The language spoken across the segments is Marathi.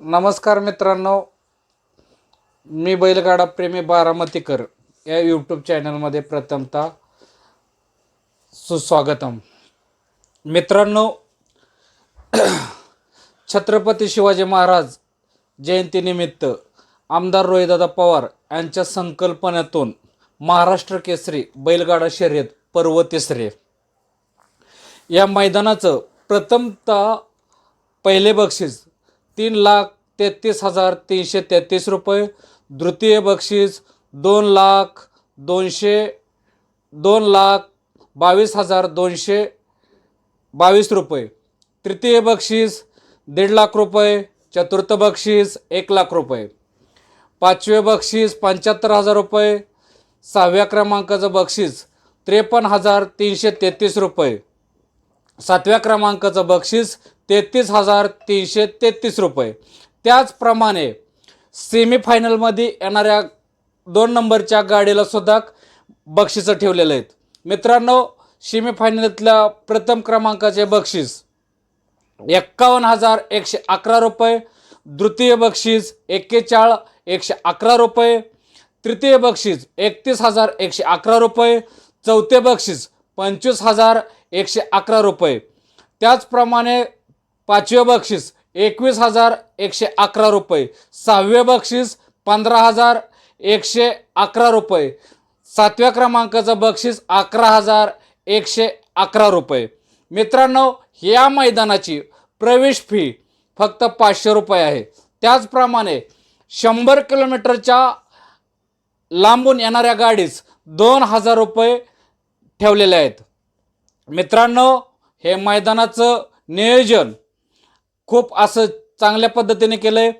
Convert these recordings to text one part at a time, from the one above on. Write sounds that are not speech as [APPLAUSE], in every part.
नमस्कार मित्रांनो. मी बैलगाडा प्रेमी बारामतीकर या यूट्यूब चॅनलमध्ये प्रथमतः सुस्वागतम. मित्रांनो [CLEARS THROAT] छत्रपती शिवाजी महाराज जयंतीनिमित्त आमदार रोहिदादा पवार यांच्या संकल्पनेतून महाराष्ट्र केसरी बैलगाडा शर्यत पर्व तिसरे या मैदानाचं प्रथमतः पहिले बक्षीस तीन लाख तेहतीस हजार तीनशे तेहतीस रुपये. द्वितीय बक्षीस दोन लाख दोनशे दोन लाख बावीस हजार दोनशे बावीस रुपये. तृतीय बक्षीस दीड लाख रुपये चतुर्थ बक्षीस एक लाख रुपये. पाचवे बक्षीस पंच्याहत्तर हजार रुपये सहाव्या क्रमांकाचं बक्षीस त्रेपन्न हजार तीनशे तेहतीस रुपये. सातव्या क्रमांकाचं बक्षीस तेहतीस हजार तीनशे तेहतीस रुपये. त्याचप्रमाणे सेमीफायनलमध्ये येणाऱ्या दोन नंबरच्या गाडीला सुद्धा बक्षिसं ठेवलेले आहेत. मित्रांनो सेमीफायनलतल्या प्रथम क्रमांकाचे बक्षीस एक्कावन्न हजार एकशे अकरा रुपये द्वितीय बक्षीस एक्केचाळ एकशे अकरा रुपये तृतीय बक्षीस एकतीस हजार एकशे अकरा रुपये चौथे बक्षीस पंचवीस हजार एकशे अकरा रुपये. त्याचप्रमाणे पाचवे बक्षीस एकवीस हजार एकशे अकरा रुपये. सहावे बक्षीस पंधरा हजार एकशे अकरा रुपये. सातव्या क्रमांकाचं बक्षीस अकरा हजार एकशे अकरा रुपये. मित्रांनो या मैदानाची प्रवेश फी फक्त पाचशे रुपये आहे. त्याचप्रमाणे शंभर किलोमीटरच्या लांबून येणाऱ्या गाडीस दोन हजार रुपये ठेवलेले आहेत. मित्रांनो हे मैदानाचं नियोजन खूप असं चांगल्या पद्धतीने केलं आहे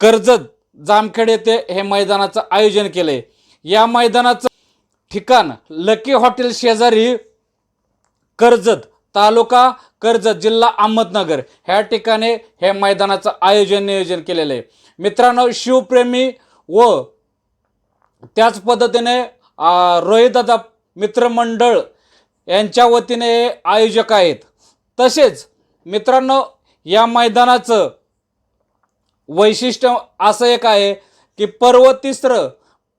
कर्जत जामखेड येथे हे मैदानाचं आयोजन केलं आहे या मैदानाचं ठिकाण लकी हॉटेल शेजारी कर्जत तालुका कर्जत जिल्हा अहमदनगर ह्या ठिकाणी हे मैदानाचं आयोजन नियोजन केलेलं आहे. मित्रांनो शिवप्रेमी व त्याच पद्धतीने रोहितदादा मित्रमंडळ यांच्या वतीने आयोजक आहेत. तसेच मित्रांनो या मैदानाचं वैशिष्ट्य असं एक आहे की पर्व तिसरं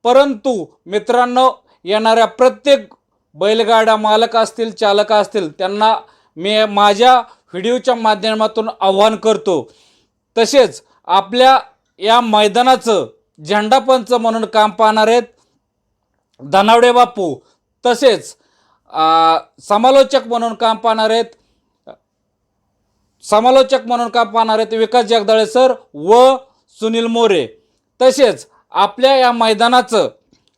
परंतु मित्रांनो येणाऱ्या प्रत्येक बैलगाड्या मालक असतील चालक असतील त्यांना मी माझ्या व्हिडिओच्या माध्यमातून आव्हान करतो. तसेच आपल्या या मैदानाचं झेंडापंच म्हणून काम पाहणार आहेत धनावडे बापू. तसेच समालोचक म्हणून काम पाहणार आहेत समालोचक म्हणून काम पाहणार आहेत विकास जगदाळे सर व सुनील मोरे. तसेच आपल्या या मैदानाचं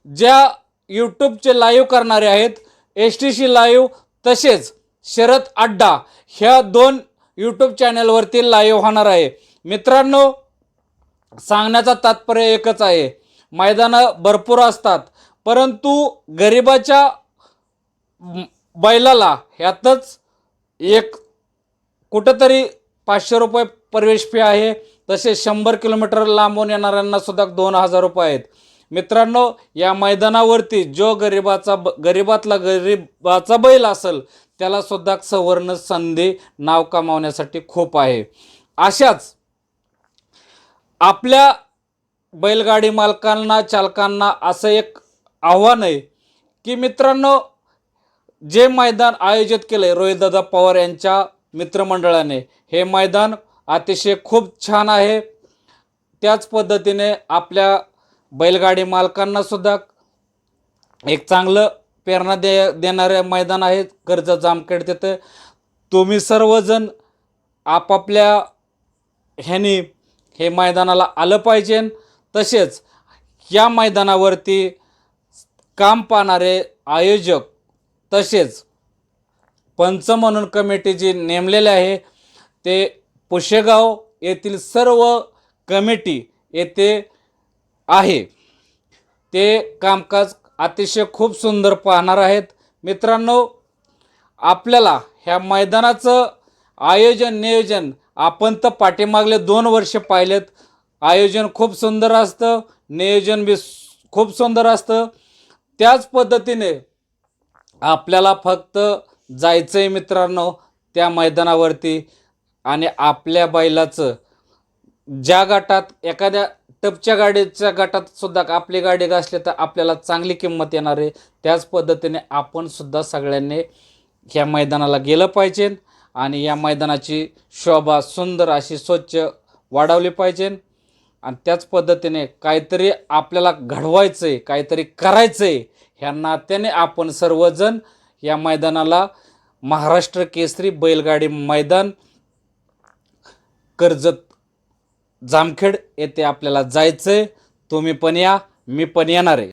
ज्या यूट्यूबचे लाईव्ह करणारे आहेत एस टी सी लाईव्ह तसेच शरद अड्डा ह्या दोन यूट्यूब चॅनलवरती लाईव्ह होणार आहे. मित्रांनो सांगण्याचा तात्पर्य एकच आहे. मैदानं भरपूर असतात परंतु गरिबाच्या बैलाला ह्यातच एक कुठंतरी पाचशे रुपये प्रवेश फी आहे. तसेच शंभर किलोमीटर लांबून येणाऱ्यांना सुद्धा दोन हजार रुपये आहेत. मित्रांनो या मैदानावरती जो गरिबाचा ब गरिबातला गरिबाचा बैल असेल त्याला सुद्धा सवर्ण संधी नाव कमावण्यासाठी खूप आहे. अशाच आपल्या बैलगाडी मालकांना चालकांना असं एक आव्हान आहे की मित्रांनो जे मैदान आयोजित केलं आहे रोहितदादा पवार यांच्या मित्रमंडळाने. हे मैदान अतिशय खूप छान आहे. त्याच पद्धतीने आपल्या बैलगाडी मालकांना सुद्धा एक चांगलं प्रेरणा दे देणारे मैदान आहे कर्ज जामखेड तिथं. तुम्ही सर्वजण आपापल्या ह्यानी हे मैदानाला आलं पाहिजे. तसेच या मैदानावरती काम पाहणारे आयोजक तसेच पंच म्हणून कमिटी जी नेमलेले आहे ते पुशेगाव येथील सर्व कमिटी येथे आहे. ते कामकाज अतिशय खूप सुंदर पाहणार आहेत. मित्रांनो आपल्याला ह्या मैदानाचं आयोजन नियोजन आपण तर पाठीमागले दोन वर्ष पाहिलेत. आयोजन खूप सुंदर असतं नियोजन बी खूप सुंदर असतं. त्याच पद्धतीने आपल्याला फक्त जायचं आहे मित्रांनो त्या मैदानावरती. आणि आपल्या बैलाचं ज्या गटात एखाद्या टपच्या गाडीच्या गटात सुद्धा आपली गाडी असली तर आपल्याला चांगली किंमत येणार आहे. त्याच पद्धतीने आपण सुद्धा सगळ्यांनी ह्या मैदानाला गेलं पाहिजे आणि या मैदानाची शोभा सुंदर अशी स्वच्छ वाढवली पाहिजे. आणि त्याच पद्धतीने काहीतरी आपल्याला घडवायचं आहे काहीतरी करायचं आहे ह्या नात्याने आपण सर्वजण या मैदानाला महाराष्ट्र केसरी बैलगाडी मैदान कर्जत जामखेड येथे आपल्याला जायचं आहे तुम्ही पण या मी पण येणार आहे.